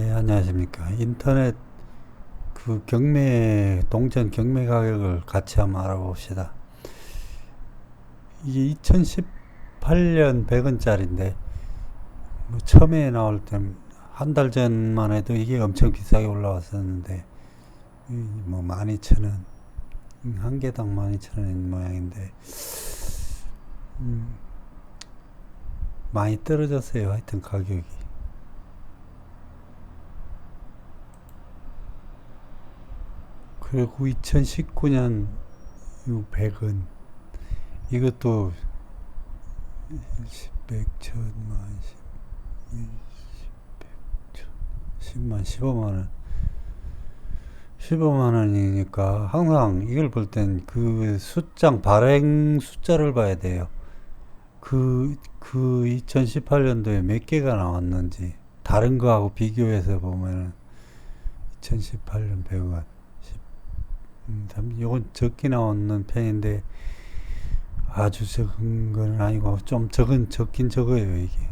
예, 안녕하십니까. 인터넷 그 경매, 동전 경매 가격을 같이 한번 알아봅시다. 이게 2018년 100원짜리인데, 뭐 처음에 나올 땐 한 달 전만 해도 이게 엄청 비싸게 올라왔었는데, 이뭐 12,000원, 한 개당 12,000원인 모양인데, 음, 많이 떨어졌어요. 하여튼 가격이. 그리고 2019년 100원 이것도 10, 100, 1000만, 10, 10만, 15만 원. 15만 원이니까 항상 이걸 볼 땐 그 숫장 발행 숫자를 봐야 돼요. 그, 그 2018년도에 몇 개가 나왔는지 다른 거하고 비교해서 보면은 2018년 100원 음, 참, 요건 적게 나오는 편인데 아주 적은 건 아니고 좀 적은 적긴 적어요 이게.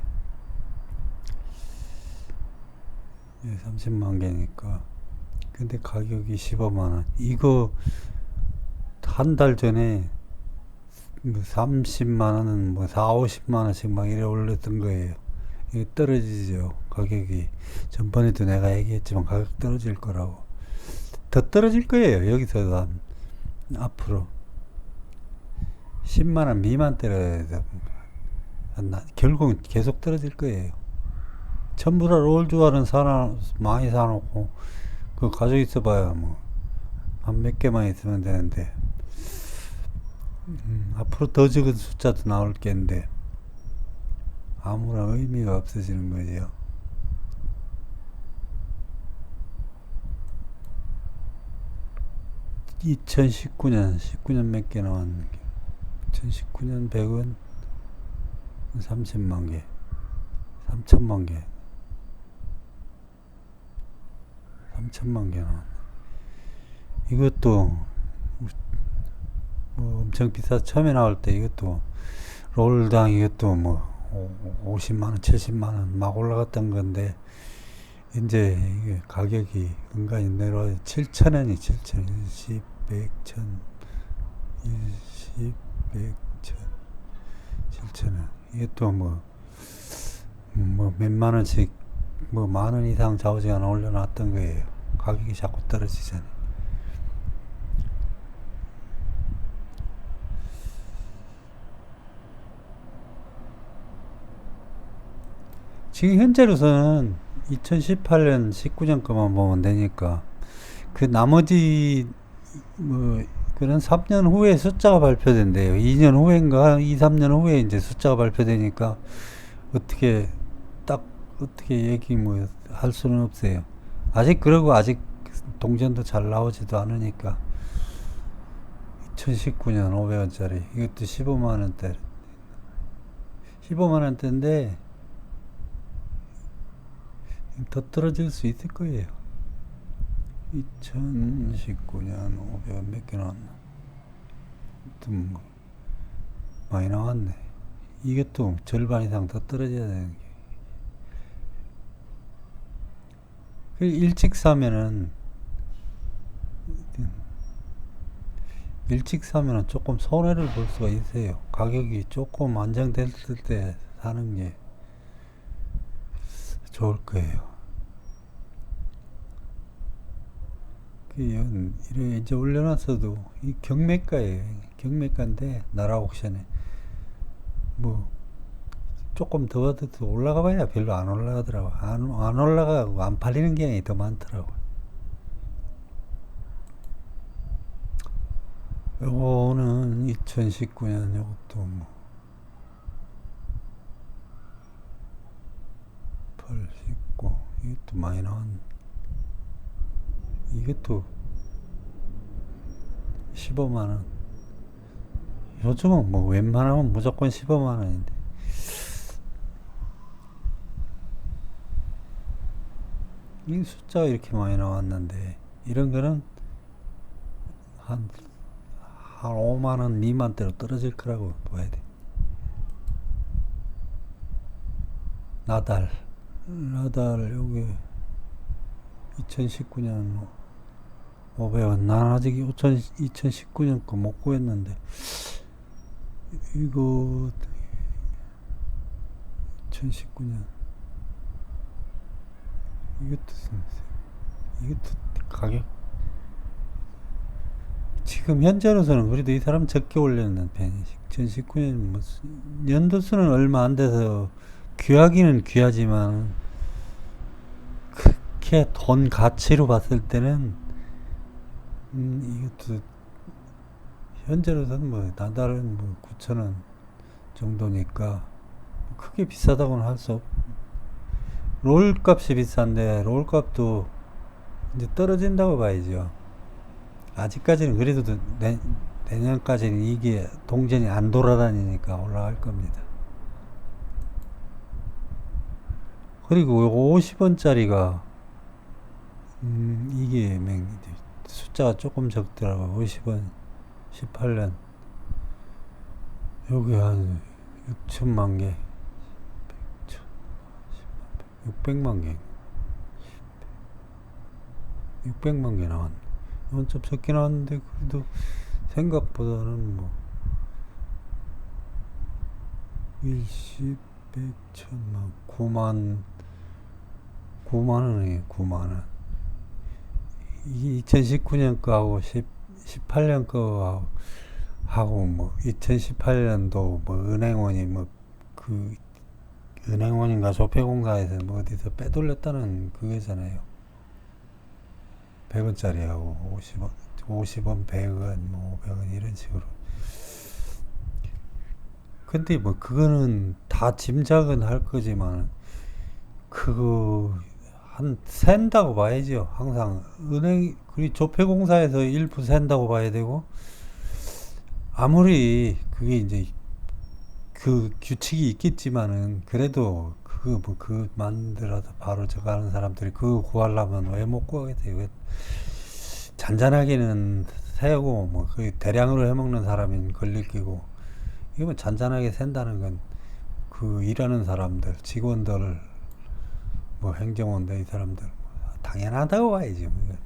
예, 30만 개니까. 근데 가격이 15만 원. 이거 한 달 전에 뭐 30만 원은 뭐 4, 50만 원씩 막 이래 올렸던 거예요. 이게 떨어지죠 가격이. 전번에도 내가 얘기했지만 가격 떨어질 거라고 더 떨어질 거예요. 여기서 한 앞으로 10만 원 미만 돼. 결국은 계속 떨어질 거예요. 전부 다 롤주알은 사나 많이 사놓고 그 가지고 있어봐야 뭐한 몇 개만 있으면 되는데 음, 앞으로 더 적은 숫자도 나올 겠는데 아무런 의미가 없어지는 거죠. 2019년 19년 몇 개 나왔는 게 2019년 100은 30만 개 3천만 개 3천만 개 나왔네. 이것도 뭐 엄청 비싸 처음에 나올 때 이것도 롤당 이것도 뭐 50만원 70만원 막 올라갔던 건데 이제 가격이 은간히 내려와 7천원이 7천원 10, 100, 1000 10, 100, 1000 7천원. 이게 또뭐 뭐 몇만 원씩 뭐 만 원 이상 좌우지간 올려놨던 거예요. 가격이 자꾸 떨어지잖아요. 지금 현재로서는 2018년 19년 거만 보면 되니까 그 나머지 뭐 그런 3년 후에 숫자가 발표된대요. 2년 후인가 2, 3년 후에 이제 숫자가 발표되니까 어떻게 딱 어떻게 얘기 뭐 할 수는 없어요. 아직 그러고 아직 동전도 잘 나오지도 않으니까 2019년 500원짜리 이것도 15만 원대 15만 원대인데 더 떨어질 수 있을 거예요. 2019년 500원 몇개 나왔나? 좀 많이 나왔네. 이게 또 절반 이상 더 떨어져야 되는 게. 그 일찍 사면은 일찍 사면은 조금 손해를 볼 수가 있어요. 가격이 조금 안정됐을 때 사는 게 좋을 거예요. 이래 이제 올려놨어도 이 경매가에 경매가인데 나라 옥션에 뭐 조금 더 더 올라가 봐야 별로 안 올라가더라고. 안, 안 올라가고 안 팔리는 경향이 더 많더라고. 요거는 2019년 요것도 뭐 8, 19 이것도 많이 나왔네 이것도 15만원. 요즘은 뭐 웬만하면 무조건 15만원인데. 이 숫자가 이렇게 많이 나왔는데 이런 거는 한, 한 5만원 미만대로 떨어질 거라고 봐야 돼. 나달. 나달 여기 2019년 500원. 난 아직 2019년 거 못 구했는데 이거 2019년 이것도 이것도 가격 지금 현재로서는 그래도 이 사람 적게 올렸는 편이지 2019년 뭐 연도수는 얼마 안 돼서 귀하기는 귀하지만 그렇게 돈 가치로 봤을 때는 음, 이것도 현재로서는 뭐 나달은 뭐 9천 원 정도니까 크게 비싸다고는 할 수 없. 롤 값이 비싼데 롤 값도 이제 떨어진다고 봐야죠. 아직까지는 그래도 내, 내년까지는 이게 동전이 안 돌아다니니까 올라갈 겁니다. 그리고 요거 50원짜리가 음, 이게 맹 숫자가 조금 적더라고. 50원 18년. 여기 한 6천만 개. 600만 개. 600만 개 나왔네. 이건 좀 적게 나왔는데 그래도 생각보다는 뭐 일십, 백, 천만, 구만, 구만 원이에요, 구만 원. 이 2019년 거하고 10, 18년 거하고 하고 뭐 2018년도 뭐 은행원이 뭐 그 은행원인가 조폐공사에서 뭐 어디서 빼돌렸다는 그거잖아요. 100원짜리하고 50원, 50원, 100원, 뭐 500원 이런 식으로. 근데 뭐 그거는 다 짐작은 할 거지만 그거 한 샌다고 봐야죠. 항상 은행 그리 조폐공사에서 일부 샌다고 봐야 되고 아무리 그게 이제 그 규칙이 있겠지만은 그래도 그거 뭐 그 만들어서 바로 저거 하는 사람들이 그거 구하려면 왜 못 구하겠어요. 잔잔하게는 세고 뭐 그 대량으로 해먹는 사람은 걸릴 끼고 이거 뭐 잔잔하게 샌다는 건 그 일하는 사람들 직원들 뭐 행정원들 이 사람들 당연하다고 봐야지 뭐.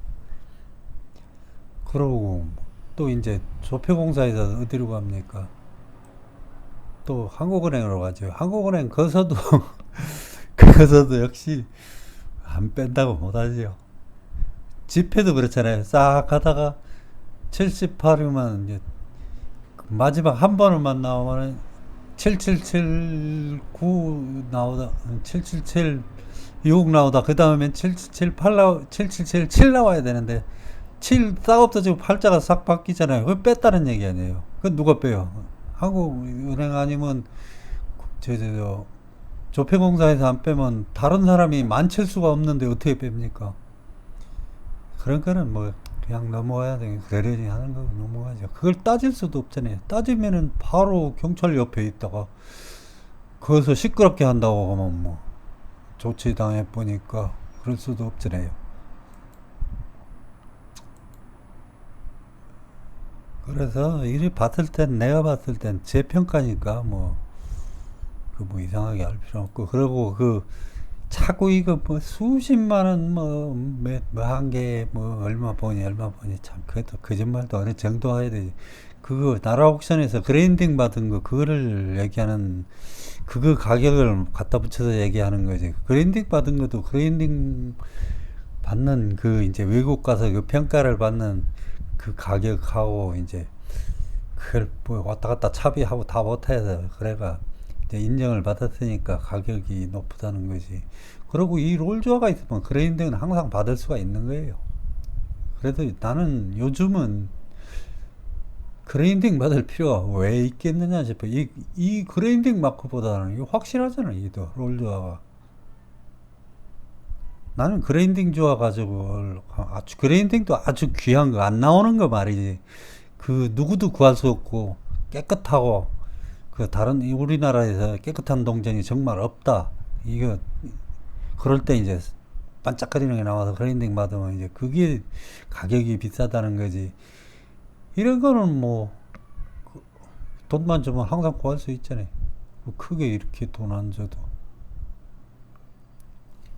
그러고 또 이제 조폐공사에서 어디로 갑니까? 또 한국은행으로 가죠. 한국은행 거서도 거서도 역시 안 뺀다고 못하죠. 집회도 그렇잖아요. 싹 가다가 78이면 이제 마지막 한 번만 나오면은 7779 나오다 7776 나오다 그 다음엔 7778 나오 7777 나와야 되는데 7 싹 없어 지고 팔자가 싹 바뀌잖아요. 그거 뺐다는 얘기 아니에요. 그 누가 빼요? 한국은행 아니면 저, 저, 저 조폐공사에서 안 빼면 다른 사람이 만칠 수가 없는데 어떻게 뺍니까? 거는 뭐 그냥 넘어가야 돼. 그러려니 하는 거 넘어가죠. 그걸 따질 수도 없잖아요. 따지면은 바로 경찰 옆에 있다가 거기서 시끄럽게 한다고 하면 뭐 조치당해 보니까 그럴 수도 없잖아요. 그래서 이리 봤을 땐 내가 봤을 땐 제 평가니까 뭐 그뭐 이상하게 할 필요 없고 그리고 그 자꾸 이거 뭐 수십만 원 뭐한 개에 뭐 얼마 버니 얼마 버니 참 그것도 거짓말도 어느 정도 해야 되지 그거 나라 옥션에서 그랜딩 받은 거 그거를 얘기하는 그거 가격을 갖다 붙여서 얘기하는 거지 그랜딩 받은 것도 그랜딩 받는 그 이제 외국 가서 그 평가를 받는 그 가격하고 이제 그걸 뭐 왔다 갔다 차비하고 다 못해서 그래가 이제 인정을 받았으니까 가격이 높다는 거지. 그리고 이 롤조화가 있으면 그레인딩은 항상 받을 수가 있는 거예요. 그래도 나는 요즘은 그레인딩 받을 필요가 왜 있겠느냐 싶어. 이, 이 그레인딩 마크보다는 이거 확실하잖아, 이도 롤조화가. 나는 그레인딩 조화 가지고 아주 그레인딩도 아주 귀한 거 안 나오는 거 말이지. 그 누구도 구할 수 없고 깨끗하고 그 다른 우리나라에서 깨끗한 동전이 정말 없다. 이거 그럴 때 이제 반짝거리는 게 나와서 그랜딩 받으면 이제 그게 가격이 비싸다는 거지. 이런 거는 뭐그 돈만 주면 항상 구할 수 있잖아요. 뭐 크게 이렇게 돈 안 줘도.